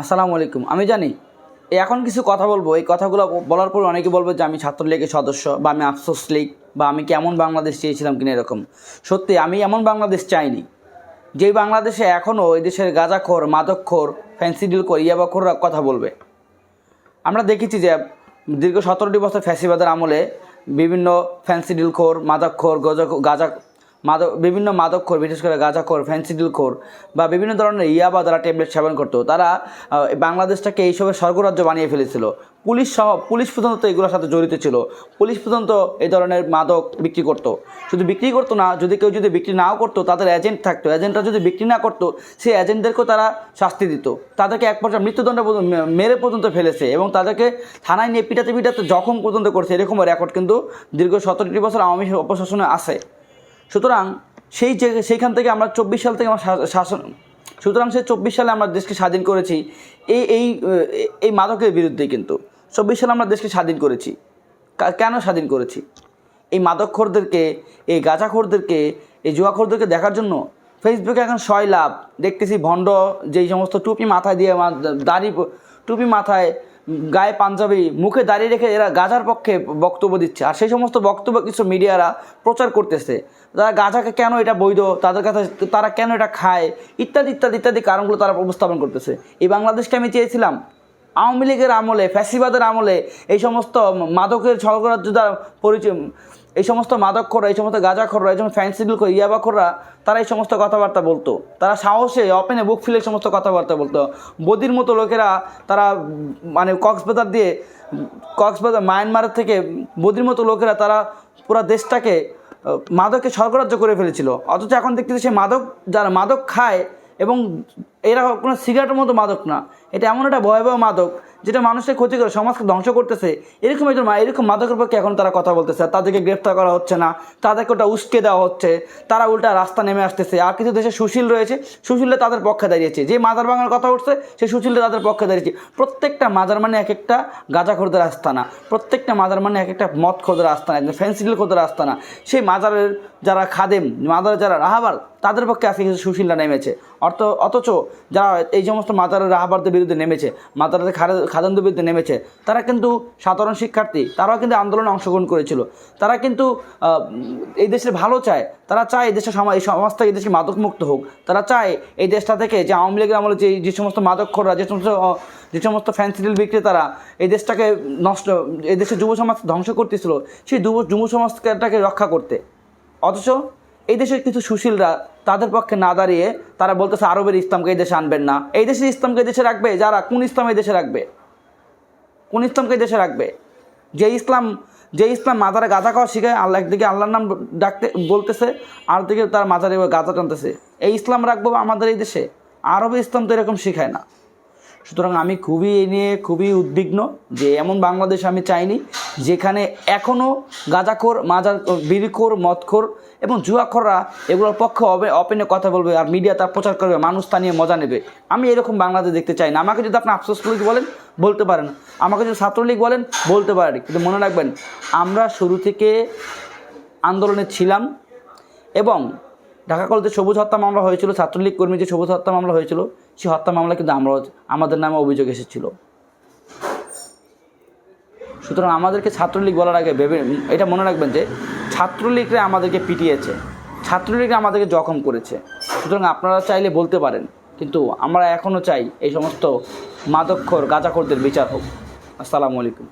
আসসালামু আলাইকুম। আমি জানি এখন কিছু কথা বলব। এই কথাগুলো বলার পর অনেকে বলবে যে আমি ছাত্রলীগের সদস্য বা আমি আফসোস লীগ বা আমি কেমন বাংলাদেশ চেয়েছিলাম কিনা এরকম। সত্যি, আমি এমন বাংলাদেশ চাইনি। যেই বাংলাদেশে এখনও এই দেশের গাঁজাখোর, মাদকখোর, ফ্যান্সি ডিল কর ইয়াবাখোররা কথা বলবে। আমরা দেখেছি যে দীর্ঘ সতেরোটি বছর ফ্যাসিবাদের আমলে বিভিন্ন ফ্যান্সি ডিলখোর, মাদকখোর, গজা, গাঁজা মাদক, বিভিন্ন মাদকখোর বিশেষ করে গাঁজাখোর ফ্যান্সি ডিলখোর বা বিভিন্ন ধরনের ইয়াবা তারা ট্যাবলেট সেবন করতো। তারা বাংলাদেশটাকে এইসবের স্বর্গরাজ্য বানিয়ে ফেলেছিল। পুলিশ সহ, পুলিশ পর্যন্ত এগুলোর সাথে জড়িত ছিল। পুলিশ পর্যন্ত এই ধরনের মাদক বিক্রি করতো। শুধু বিক্রি করতো না, যদি কেউ যদি বিক্রি নাও করতো, তাদের এজেন্ট থাকতো। এজেন্টরা যদি বিক্রি না করতো, সেই এজেন্টদেরকেও তারা শাস্তি দিত। তাদেরকে এক পর্যায়ে মৃত্যুদণ্ড মেরে পর্যন্ত ফেলেছে এবং তাদেরকে থানায় নিয়ে পিটাতে পিটাতে জখম পর্যন্ত করছে। এরকম রেকর্ড কিন্তু দীর্ঘ সতেরোটি বছর আওয়ামী অপশাসনে আছে। সুতরাং সেই যে, সেইখান থেকে আমরা চব্বিশ সাল থেকে আমরা শাসন, সুতরাং সে চব্বিশ সালে আমরা দেশকে স্বাধীন করেছি। এই এই এই মাদকের বিরুদ্ধে কিন্তু। চব্বিশ সালে আমরা দেশকে স্বাধীন করেছি। কেন স্বাধীন করেছি? এই মাদকখোরদেরকে, এই গাঁজাখোরদেরকে, এই জুয়াখোরদেরকে দেখার জন্য ফেসবুকে এখন ছয় লাভ দেখতেছি ভণ্ড যেই সমস্ত টুপি মাথায় দিয়ে দাড়ি টুপি মাথায় গায়ে পাঞ্জাবি, মুখে দাঁড়িয়ে রেখে এরা গাজার পক্ষে বক্তব্য দিচ্ছে। আর সেই সমস্ত বক্তব্য কিছু মিডিয়ারা প্রচার করতেছে। তারা গাজাকে কেন এটা বৈধ? তাদের কাছে তারা কেন এটা খায়? ইত্যাদি ইত্যাদি ইত্যাদি কারণগুলো তারা উপস্থাপন করতেছে। এই বাংলাদেশকে আমি চেয়েছিলাম আওয়ামী লীগের আমলে, ফ্যাসিবাদের আমলে এই সমস্ত মাদকের স্বর্গরাজ্য দ্বারা পরিচয়, এই সমস্ত মাদক মাদকখোররা, এই সমস্ত গাঁজা গাঁজাখোররা, এই সমস্ত ফ্যান্সিডিল করে ইয়াবাখোররা, তারা এই সমস্ত কথাবার্তা বলতো। তারা সাহসে অপেনে বুক ফিলে এই সমস্ত কথাবার্তা বলতো। বদির মতো লোকেরা তারা মানে কক্সবাজার দিয়ে, কক্সবাজার, মায়ানমারের থেকে বদির মতো লোকেরা তারা পুরো দেশটাকে মাদককে স্বর্গরাজ্য করে ফেলেছিল। অথচ এখন দেখতেছি সে মাদক, যারা মাদক খায় এবং এরা কোনো সিগারেটের মতো মাদক না। এটা এমন একটা ভয়াবহ মাদক যেটা মানুষের ক্ষতি করে, সমাজকে ধ্বংস করতেছে। এরকম একজন এরকম মাদকের পক্ষে এখন তারা কথা বলতেছে তাদেরকে গ্রেফতার করা হচ্ছে না। তাদেরকে ওটা উস্কে দেওয়া হচ্ছে। তারা উল্টা রাস্তা নেমে আসতেছে। আর কিছু দেশে সুশীল রয়েছে, সুশীলরা তাদের পক্ষে দাঁড়িয়েছে। যে মাজার ভাঙার কথা উঠছে সেই সুশীলরা তাদের পক্ষে দাঁড়িয়েছে। প্রত্যেকটা মাজার মানে এক একটা গাঁজা খোরদের আস্তানা। প্রত্যেকটা মাজার মানে এক একটা মদ খোদের আস্তানা ফেন্সিডিল খোদের আস্তানা। সেই মাজারের যারা খাদেম, মাজারের যারা রাহাবার তাদের পক্ষে আজকে কিছু সুশীলরা নেমেছে। অর্থ, অথচ যারা এই সমস্ত মাজারের রাহাবারদের বিরুদ্ধে নেমেছে মাজারের খাদানদের বিরুদ্ধে নেমেছে, তারা কিন্তু সাধারণ শিক্ষার্থী, তারাও কিন্তু আন্দোলনে অংশগ্রহণ করেছিল। তারা কিন্তু এই দেশের ভালো চায়, তারা চায় এই দেশের সমাজ এই সমাজটা এই দেশে মাদক মুক্ত হোক। তারা চায় এই দেশটা থেকে যে আওয়ামী লীগের আমলে যে যে সমস্ত মাদকখোররা, যে সমস্ত যে সমস্ত ফ্যান্সিডিল বিক্রেতারা এই দেশটাকে নষ্ট, এই দেশের যুব সমাজ ধ্বংস করতেছিল, সেই যুব যুব সমাজটাকে রক্ষা করতে। অথচ এই দেশের কিছু সুশীলরা তাদের পক্ষে না দাঁড়িয়ে তারা বলতেছে, আরবের ইসলামকে এই দেশে আনবেন না। এই দেশের ইসলামকে দেশে রাখবে? যারা? কোন ইসলাম এই দেশে রাখবে? কোন ইসলামকে দেশে রাখবে? যে ইসলাম যে ইসলাম মাজারে গাঁজা খাওয়া শিখায় আল্লাহ একদিকে আল্লাহর নাম ডাকতে, বলতেছে, আর দিকে তার মাজারে গাঁজা টানতেছে। এই ইসলাম রাখব আমাদের এই দেশে? আরবে ইসলাম তো এরকম শেখায় না। সুতরাং আমি খুবই এ নিয়ে খুবই উদ্বিগ্ন যে এমন বাংলাদেশ আমি চাইনি যেখানে এখনও গাঁজাখোর, মাজার, বিড়িখোর, মদখোর এবং জুয়াখোররা এগুলোর পক্ষে অপে অপেনে কথা বলবে আর মিডিয়া তার প্রচার করবে, মানুষ তা নিয়ে মজা নেবে। আমি এরকম বাংলাদেশ দেখতে চাই না। আমাকে যদি আপনি আফসোস লীগ বলেন, বলতে পারেন। আমাকে যদি ছাত্রলীগ বলেন, বলতে পারেন। কিন্তু মনে রাখবেন, আমরা শুরু থেকে আন্দোলনে ছিলাম এবং ঢাকা কলেজে সবুজ হত্যা মামলা হয়েছিল, ছাত্রলীগ কর্মী যে সবুজ হত্যা মামলা হয়েছিল, সেই হত্যা মামলা কিন্তু আমরা আমাদের নামে অভিযোগ এসেছিল। সুতরাং আমাদেরকে ছাত্রলীগ বলার আগে ভেবে এটা মনে রাখবেন যে ছাত্রলীগরা আমাদেরকে পিটিয়েছে। ছাত্রলীগরা আমাদেরকে জখম করেছে। সুতরাং আপনারা চাইলে বলতে পারেন, কিন্তু আমরা এখনও চাই এই সমস্ত মাদক্ষর গাঁজাখোরদের বিচার হোক। আসসালামু আলাইকুম।